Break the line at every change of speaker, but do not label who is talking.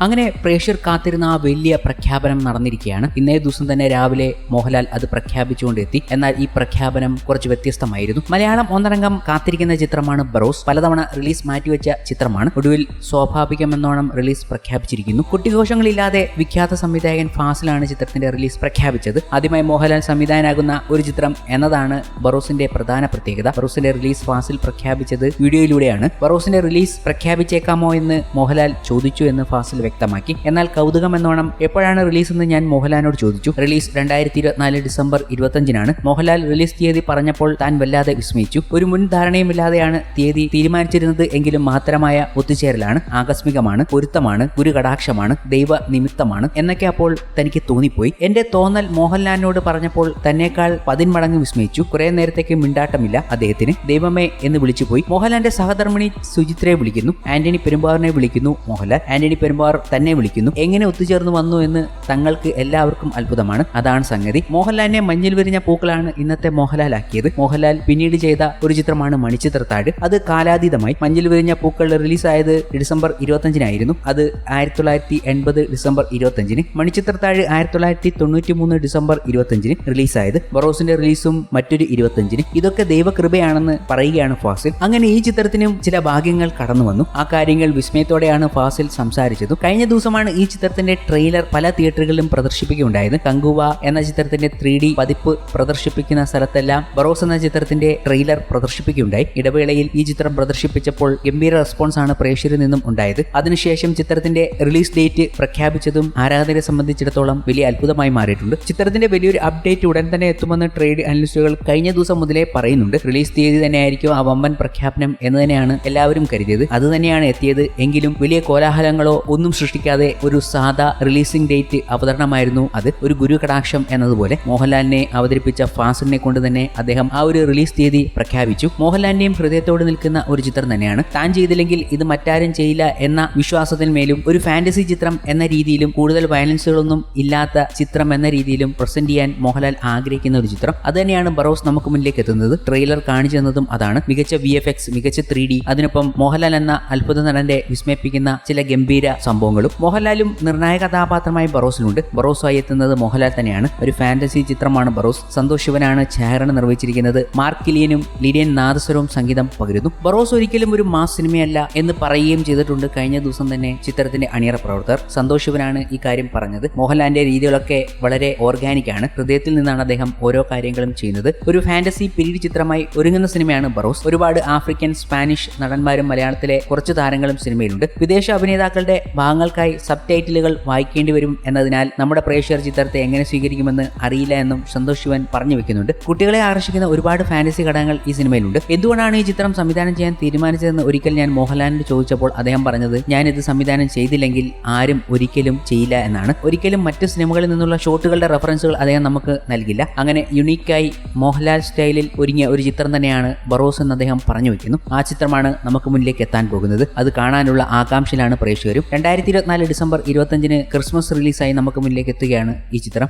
അങ്ങനെ പ്രേക്ഷകർ കാത്തിരുന്ന ആ വലിയ പ്രഖ്യാപനം നടന്നിരിക്കുകയാണ്. ഇന്നേ ദിവസം തന്നെ രാവിലെ മോഹൻലാൽ അത് പ്രഖ്യാപിച്ചുകൊണ്ടെത്തി. എന്നാൽ ഈ പ്രഖ്യാപനം കുറച്ച് വ്യത്യസ്തമായിരുന്നു. മലയാളം ഒന്നടങ്കം കാത്തിരിക്കുന്ന ചിത്രമാണ് ബറോസ്. പലതവണ റിലീസ് മാറ്റിവെച്ച ചിത്രമാണ്. ഒടുവിൽ സ്വാഭാവികമെന്നോണം റിലീസ് പ്രഖ്യാപിച്ചിരിക്കുന്നു. കുട്ടിഘോഷങ്ങളില്ലാതെ വിഖ്യാത സംവിധായകൻ ഫാസിലാണ് ചിത്രത്തിന്റെ റിലീസ് പ്രഖ്യാപിച്ചത്. ആദ്യമായി മോഹൻലാൽ സംവിധായകനാകുന്ന ഒരു ചിത്രം എന്നതാണ് ബറോസിന്റെ പ്രധാന പ്രത്യേകത. ബറോസിന്റെ റിലീസ് ഫാസിൽ പ്രഖ്യാപിച്ചത് വീഡിയോയിലൂടെയാണ്. ബറോസിന്റെ റിലീസ് പ്രഖ്യാപിച്ചേക്കാമോ എന്ന് മോഹൻലാൽ ചോദിച്ചു എന്ന് ഫാസിൽ വ്യക്തമാക്കി. എന്നാൽ കൗതുകം എന്നോണം എപ്പോഴാണ് റിലീസ് എന്ന് ഞാൻ മോഹൻലാലിനോട് ചോദിച്ചു. റിലീസ് രണ്ടായിരത്തി ഇരുപത്തിനാല് ഡിസംബർ ഇരുപത്തഞ്ചിനാണ് മോഹൻലാൽ റിലീസ് തീയതി പറഞ്ഞപ്പോൾ താൻ വല്ലാതെ വിസ്മയിച്ചു. ഒരു മുൻ ധാരണയുമില്ലാതെയാണ് തീയതി തീരുമാനിച്ചിരുന്നത് എങ്കിലും മഹത്തരമായ ഒത്തുചേരലാണ് ആകസ്മികമാണ് പൊരുത്തമാണ് ഒരു കടാക്ഷമാണ് ദൈവ നിമിത്തമാണ് എന്നൊക്കെ അപ്പോൾ തനിക്ക് തോന്നിപ്പോയി. എന്റെ തോന്നൽ മോഹൻലാലിനോട് പറഞ്ഞപ്പോൾ തന്നെക്കാൾ പതിന്മടങ്ങ് വിസ്മയിച്ചു. കുറെ നേരത്തേക്ക് മിണ്ടാട്ടമില്ല അദ്ദേഹത്തിന്. ദൈവമേ എന്ന് വിളിച്ചുപോയി. മോഹൻലാലിന്റെ സഹധർമ്മിണി സുചിത്രയെ വിളിക്കുന്നു. ആന്റണി പെരുമ്പാറിനെ വിളിക്കുന്നു മോഹൻലാൽ. ആന്റണി പെരുമ്പാർ തന്നെ വിളിക്കുന്നു. എങ്ങനെ ഒത്തുചേർന്ന് വന്നു എന്ന് തങ്ങൾക്ക് എല്ലാവർക്കും അത്ഭുതമാണ്. അതാണ് സംഗതി. മോഹൻലാലിനെ മഞ്ഞിൽ വിരിഞ്ഞ പൂക്കളാണ് ഇന്നത്തെ മോഹൻലാൽ ആക്കിയത് മോഹൻലാൽ പിന്നീട് ചെയ്ത ഒരു ചിത്രമാണ് മണിച്ചിത്രത്താഴ്. അത് കാലാതീതമായി. മഞ്ഞിൽ വിരിഞ്ഞ പൂക്കൾ റിലീസായത് ഡിസംബർ ഇരുപത്തഞ്ചിനായിരുന്നു അത് ആയിരത്തി തൊള്ളായിരത്തി എൺപത് ഡിസംബർ ഇരുപത്തഞ്ചിന് മണിച്ചിത്രത്താഴ് ആയിരത്തി തൊള്ളായിരത്തി തൊണ്ണൂറ്റി മൂന്ന് ഡിസംബർ ഇരുപത്തഞ്ചിന് റിലീസായത് ബറോസിന്റെ റിലീസും മറ്റൊരു ഇരുപത്തഞ്ചിന് ഇതൊക്കെ ദൈവകൃപയാണെന്ന് പറയുകയാണ് ഫാസിൽ. അങ്ങനെ ഈ ചിത്രത്തിനും ചില ഭാഗ്യങ്ങൾ കടന്നു വന്നു ആ കാര്യങ്ങൾ വിസ്മയത്തോടെയാണ് ഫാസിൽ സംസാരിച്ചതും. കഴിഞ്ഞ ദിവസമാണ് ഈ ചിത്രത്തിന്റെ ട്രെയിലർ പല തിയേറ്ററുകളിലും പ്രദർശിപ്പിക്കുകയുണ്ടായത്. കങ്കുവ എന്ന ചിത്രത്തിന്റെ ത്രീ ഡി പതിപ്പ് പ്രദർശിപ്പിക്കുന്ന സ്ഥലത്തെല്ലാം ബറോസ് എന്ന ചിത്രത്തിന്റെ ട്രെയിലർ പ്രദർശിപ്പിക്കുകയുണ്ടായി. ഇടവേളയിൽ ഈ ചിത്രം പ്രദർശിപ്പിച്ചപ്പോൾ ഗംഭീര റെസ്പോൺസ് ആണ് പ്രേക്ഷകരിൽ നിന്നും ഉണ്ടായത്. അതിനുശേഷം ചിത്രത്തിന്റെ റിലീസ് ഡേറ്റ് പ്രഖ്യാപിച്ചതും ആരാധകരെ സംബന്ധിച്ചിടത്തോളം വലിയ അത്ഭുതമായി മാറിയിട്ടുണ്ട്. ചിത്രത്തിന്റെ വലിയൊരു അപ്ഡേറ്റ് ഉടൻ തന്നെ എത്തുമെന്ന് ട്രേഡ് അനലിസ്റ്റുകൾ കഴിഞ്ഞ ദിവസം മുതലേ പറയുന്നുണ്ട്. റിലീസ് തീയതി തന്നെയായിരിക്കും ആ വമ്പൻ പ്രഖ്യാപനം എന്ന് തന്നെയാണ് എല്ലാവരും കരുതിയത്. അത് തന്നെയാണ് എത്തിയത്. എങ്കിലും വലിയ കോലാഹലങ്ങളോ ഒന്നും സൃഷ്ടിക്കാതെ ഒരു സാധാ റിലീസിംഗ് ഡേറ്റ് അവതരണമായിരുന്നു അത്. ഒരു ഗുരു കടാക്ഷം എന്നതുപോലെ മോഹൻലാലിനെ അവതരിപ്പിച്ച ഫാസിലിനെ കൊണ്ട് തന്നെ അദ്ദേഹം ആ ഒരു റിലീസ് തീയതി പ്രഖ്യാപിച്ചു. മോഹൻലാലിന്റെയും ഹൃദയത്തോട് നിൽക്കുന്ന ഒരു ചിത്രം തന്നെയാണ്. താൻ ചെയ്തില്ലെങ്കിൽ ഇത് മറ്റാരും ചെയ്യില്ല എന്ന വിശ്വാസത്തിന്മേലും ഒരു ഫാന്റസി ചിത്രം എന്ന രീതിയിലും കൂടുതൽ വയലൻസുകളൊന്നും ഇല്ലാത്ത ചിത്രം എന്ന രീതിയിലും പ്രസന്റ് ചെയ്യാൻ മോഹൻലാൽ ആഗ്രഹിക്കുന്ന ഒരു ചിത്രം. അത് തന്നെയാണ് ബറോസ് നമുക്ക് മുന്നിലേക്ക് എത്തുന്നത്. ട്രെയിലർ കാണിച്ചു തന്നതും അതാണ്. മികച്ച വി മികച്ച ത്രീ അതിനൊപ്പം മോഹൻലാൽ എന്ന അത്ഭുത നടന്റെ വിസ്മയിപ്പിക്കുന്ന ചില ഗംഭീര സംഭവങ്ങളും മോഹൻലാലും നിർണായക കഥാപാത്രമായി ബറോസിലുണ്ട് ബറോസുമായി എത്തുന്നത് മോഹൻലാൽ തന്നെയാണ്. ഒരു ഫാന്റസി ചിത്രമാണ് ബറോസ്. സന്തോഷ് ശിവനാണ് ഛായാഗ്രഹണം നിർവഹിച്ചിരിക്കുന്നത്. മാർക്ക് കിലിയനും ലിഡിയൻ നാദസ്വരവും സംഗീതം പകരുന്നു. ബറോസ് ഒരിക്കലും ഒരു മാസ് സിനിമയല്ല എന്ന് പറയുകയും ചെയ്തിട്ടുണ്ട് കഴിഞ്ഞ ദിവസം തന്നെ ചിത്രത്തിന്റെ അണിയറ പ്രവർത്തകർ. സന്തോഷ് ശിവനാണ് ഈ കാര്യം പറഞ്ഞത്. മോഹൻലാലിന്റെ രീതികളൊക്കെ വളരെ ഓർഗാനിക് ആണ്. ഹൃദയത്തിൽ നിന്നാണ് അദ്ദേഹം ഓരോ കാര്യങ്ങളും ചെയ്യുന്നത്. ഒരു ഫാന്റസി പീരീഡ് ചിത്രമായി ഒരുങ്ങുന്ന സിനിമയാണ് ബറോസ്. ഒരുപാട് ആഫ്രിക്കൻ സ്പാനിഷ് നടന്മാരും മലയാളത്തിലെ കുറച്ച് താരങ്ങളും സിനിമയിലുണ്ട്. വിദേശ അഭിനേതാക്കളുടെ ഭാഗങ്ങൾക്കായി സബ് ടൈറ്റിലുകൾ വായിക്കേണ്ടി വരും എന്നതിനാൽ നമ്മുടെ പ്രേക്ഷകർ ചിത്രത്തെ എങ്ങനെ സ്വീകരിക്കുമെന്ന് അറിയില്ല എന്നും സന്തോഷ് ശിവൻ പറഞ്ഞു വെക്കുന്നുണ്ട്. കുട്ടികളെ ആകർഷിക്കുന്ന ഒരുപാട് ഫാന്റസി ഘടകങ്ങൾ ഈ സിനിമയിലുണ്ട്. എന്തുകൊണ്ടാണ് ഈ ചിത്രം സംവിധാനം ചെയ്യാൻ തീരുമാനിച്ചതെന്ന് ഒരിക്കൽ ഞാൻ മോഹൻലാലിനോട് ചോദിച്ചപ്പോൾ അദ്ദേഹം പറഞ്ഞത് ഞാൻ ഇത് സംവിധാനം ചെയ്തില്ലെങ്കിൽ ആരും ഒരിക്കലും ചെയ്യില്ല എന്നാണ്. ഒരിക്കലും മറ്റ് സിനിമകളിൽ നിന്നുള്ള ഷോട്ടുകളുടെ റെഫറൻസുകൾ അദ്ദേഹം നമുക്ക് നൽകില്ല. അങ്ങനെ യുണീക്കായി മോഹൻലാൽ സ്റ്റൈലിൽ ഒരുങ്ങിയ ഒരു ചിത്രം തന്നെയാണ് ബറോസ് എന്ന് അദ്ദേഹം പറഞ്ഞു വെക്കുന്നു. ആ ചിത്രമാണ് നമുക്ക് മുന്നിലേക്ക് എത്താൻ പോകുന്നത്. അത് കാണാനുള്ള ആകാംക്ഷയിലാണ് പ്രേക്ഷകരും. രണ്ടായിരത്തി ഇരുപത്തിനാല് ഡിസംബർ ഇരുപത്തഞ്ചിന് ക്രിസ്മസ് റിലീസായി നമുക്ക് മുന്നിലേക്ക് എത്തുകയാണ് ഈ ചിത്രം.